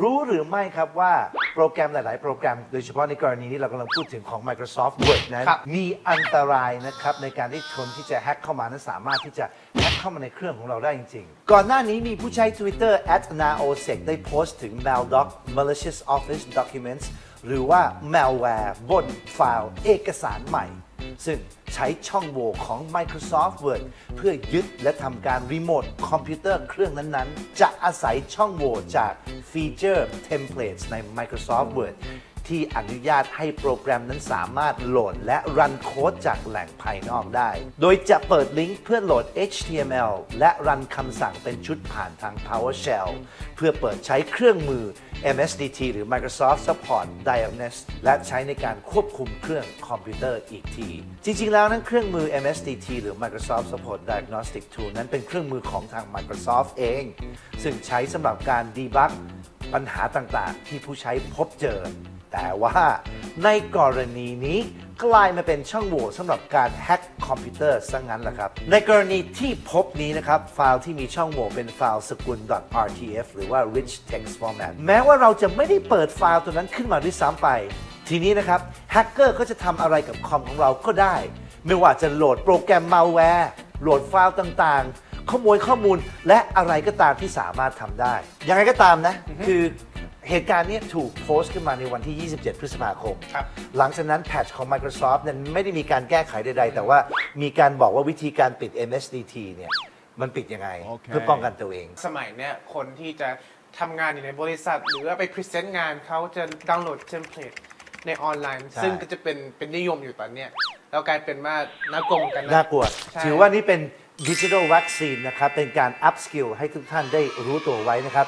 รู้หรือไม่ครับว่าโปรแกรมหลาย ๆ โปรแกรม โดยเฉพาะในกรณีนี้เรากำลังพูดถึงของ Microsoft Word นั้นครับ มีอันตรายนะครับในการที่คนที่จะแฮ็กเข้ามานั้นสามารถที่จะแฮ็กเข้ามาในเครื่องของเราได้จริง ๆ ก่อนหน้านี้มีผู้ใช้ Twitter @naosec ได้โพสต์ถึง maldoc malicious office documents หรือว่า malware บนไฟล์เอกสารใหม่ ซึ่ง ใช้ช่องโหว่ของ Microsoft Word เพื่อยึดและทำการรีโมทคอมพิวเตอร์เครื่องนั้นๆ จะอาศัยช่องโหว่จากฟีเจอร์ Templates ใน Microsoft Word ที่อนุญาตให้โปรแกรมนั้นสามารถโหลดและรันโค้ดจากแหล่งภายนอกได้ โดยจะเปิดลิงก์เพื่อโหลด HTML และรันคำสั่งเป็นชุดผ่านทาง PowerShell เพื่อเปิดใช้เครื่องมือ MSDT หรือ Microsoft Support Diagnost และใช้ในการควบคุมเครื่องคอมพิวเตอร์อีกที จริง ๆ แล้วนั้นเครื่องมือ MSDT หรือ Microsoft Support Diagnostic Tool นั้นเป็นเครื่องมือของทาง Microsoft เอง ซึ่งใช้สำหรับการดีบักปัญหาต่างๆ ที่ผู้ใช้พบเจอ แต่ว่าในกรณีนี้กลายมาเป็นช่องโหว่สำหรับการแฮ็กคอมพิวเตอร์ซะงั้นแหละครับ ในกรณีที่พบนี้นะครับ ไฟล์ที่มีช่องโหว่เป็นไฟล์สกุล .rtf หรือว่า rich text format แม้ว่าเราจะไม่ได้เปิดไฟล์ตัวนั้นขึ้นมาด้วยซ้ำไป ทีนี้นะครับแฮกเกอร์ก็จะทำอะไรกับคอมของเราก็ได้ ไม่ว่าจะโหลดโปรแกรม malware โหลดไฟล์ต่างๆขโมยข้อมูลและอะไรก็ตามที่สามารถทำได้ ยังไงก็ตามนะ คือ เหตุการณ์เนี้ถูกโพสต์ขึ้นมาในวันที่ 27 พฤษภาคม ครับหลังจากนั้นแพทช์ของ Microsoft นั้นไม่ได้มีการแก้ไขใดๆ แต่ว่ามีการบอกว่าวิธีการปิด MSDT เนี่ย มันปิดยังไง โอเค เพื่อป้องกันตัวเอง สมัยเนี้ยคนที่จะทำงานอยู่ในบริษัท หรือว่าไปพรีเซนต์งานเขาจะดาวน์โหลดเทมเพลตในออนไลน์ ใช่ ซึ่งก็จะเป็นเป็นนิยมอยู่ตอนเนี้ยแล้วกลายเป็นว่าน่ากลัวเหมือนกันนะ น่ากลัว ใช่ ถือว่านี่เป็นดิจิทัลวัคซีนนะครับ เป็นการอัพสกิลให้ทุกท่านได้รู้ตัวไว้นะครับ